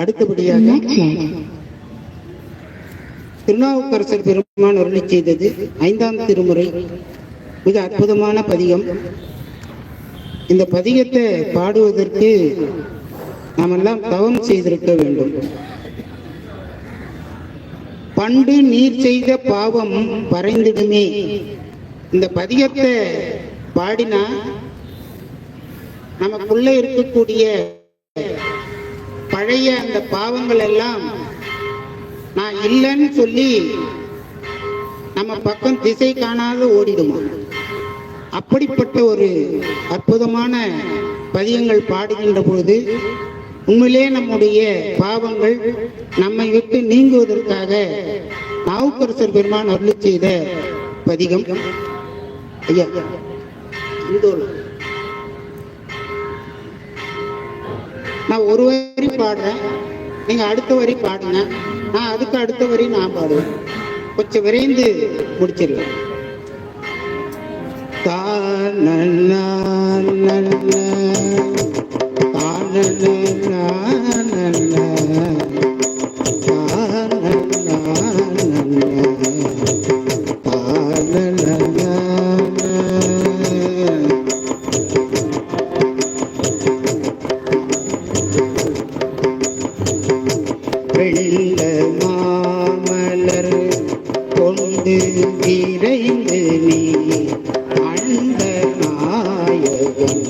அடுத்தபடியாக திருநாவுக்கரசர் பெருமான் அருளி செய்தது ஐந்தாம் திருமுறை. மிக அற்புதமான பதிகம். இந்த பதிகத்தை பாடுவதற்கு நாமெல்லாம் தவம் செய்திருக்க வேண்டும். பண்டு நீர் செய்த பாவம் பறைந்திடுமே. இந்த பதிகத்தை பாடினா நமக்குள்ள இருக்கக்கூடிய பழைய அந்த பாவங்கள் எல்லாம் நான் இல்லைன்னு சொல்லி நம்ம பக்கம் திசை காணாத ஓடிடுமா? அப்படிப்பட்ட ஒரு அற்புதமான பதியங்கள் பாடுகின்ற பொழுது உண்மையிலே நம்முடைய பாவங்கள் நம்மை விட்டு நீங்குவதற்காக நாவுக்கரசர் பெருமான் அருளி செய்த பதிகம். ஐயா இந்தோள் நான் ஒரு வரி பாடுறேன். நீங்க அடுத்த வரி பாடுங்க. நான் அதுக்கு அடுத்த வரி நான் பாடுவேன். கொஞ்சம் விரைந்து முடிச்சிடலாம் தானன்னா நன்னா, நிறைந்து நீ அண்ட நாயகன்.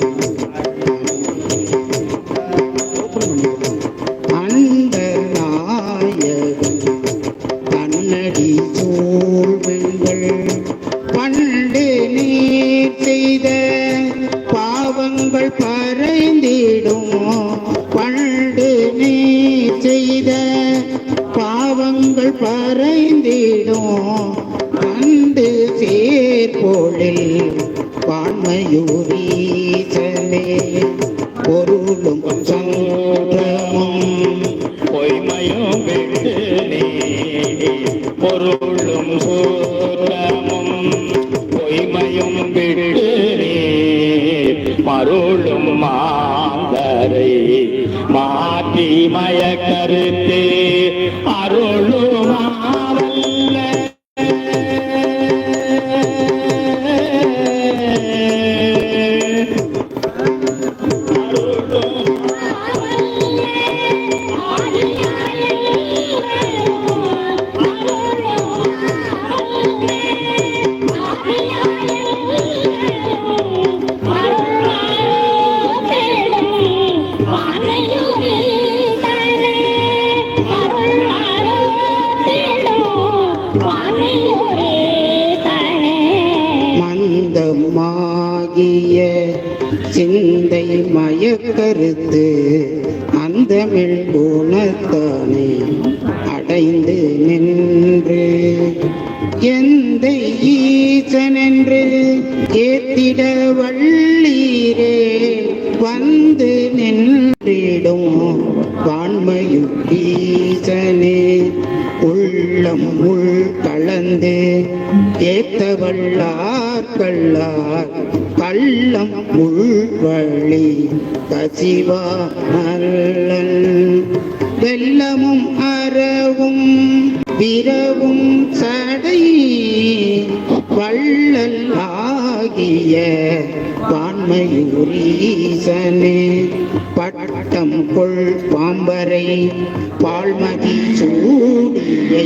அண்ட நாயகன் கண்ணடி சூழ்வெண்கள் பண்டு நீர் செய்த பாவங்கள் பறைந்திடும். பண்டு நீ செய்த பாவங்கள் பறைந்திடும். பான்மையூரீசனே பொருளும் சங்கமும் பொய்மையும் விட்டு மாகிய சிந்தை மயக்கருத்து அந்தமிழ் குணத்தானே அடைந்து நின்று எந்த வான்மையும் உள்ளம் உள் கலந்து ஏத்தவள்ளார் கல்லார் கள்ளம் உள்வழி கசிவா நல்லன் வெள்ளமும் அறவும் பிறவும் சடை வள்ளல் ஆகிய வான்மையூரீசனே பட்டம் கொள் பாம்பரை பால்மதி சூடியை.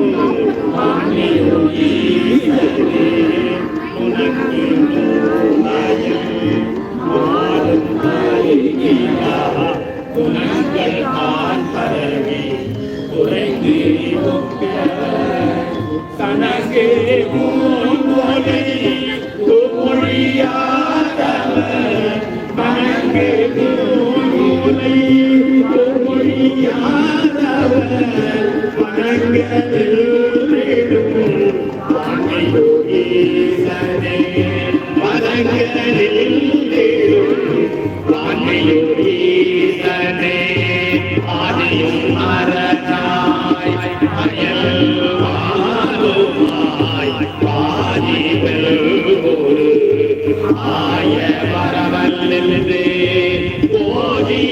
வணங்கு பூங்கொலை தூமொழியாதவர். வணங்கு பூங்கொலை தூமொழியாதவர். வணங்கலிடும் வாணியோகீசனே வணங்கலிடும் வாணியோகீசனே ஆதியும் அரணாய்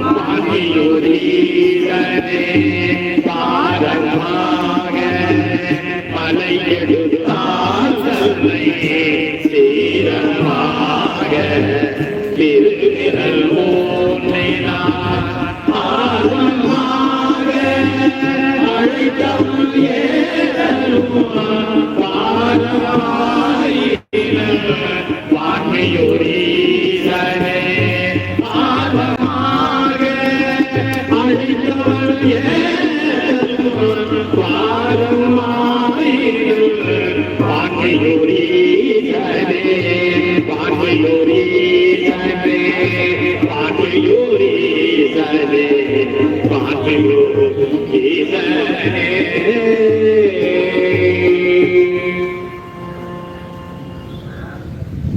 நீதிடும் வாணியோரீசனே பாரமாக மலை தன்னை சீரமாக திருவிரல் நான் பான்மையோரீசனே பான்மையோரீசனே பான்மையோரீசனே பான்மையோரீசனே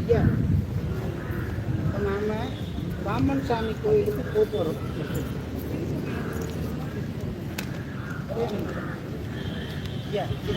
ஐயா இப்போ நாம பாம்பன் சாமி கோயிலுக்கு போட்டு வரோம் ஐயா, இது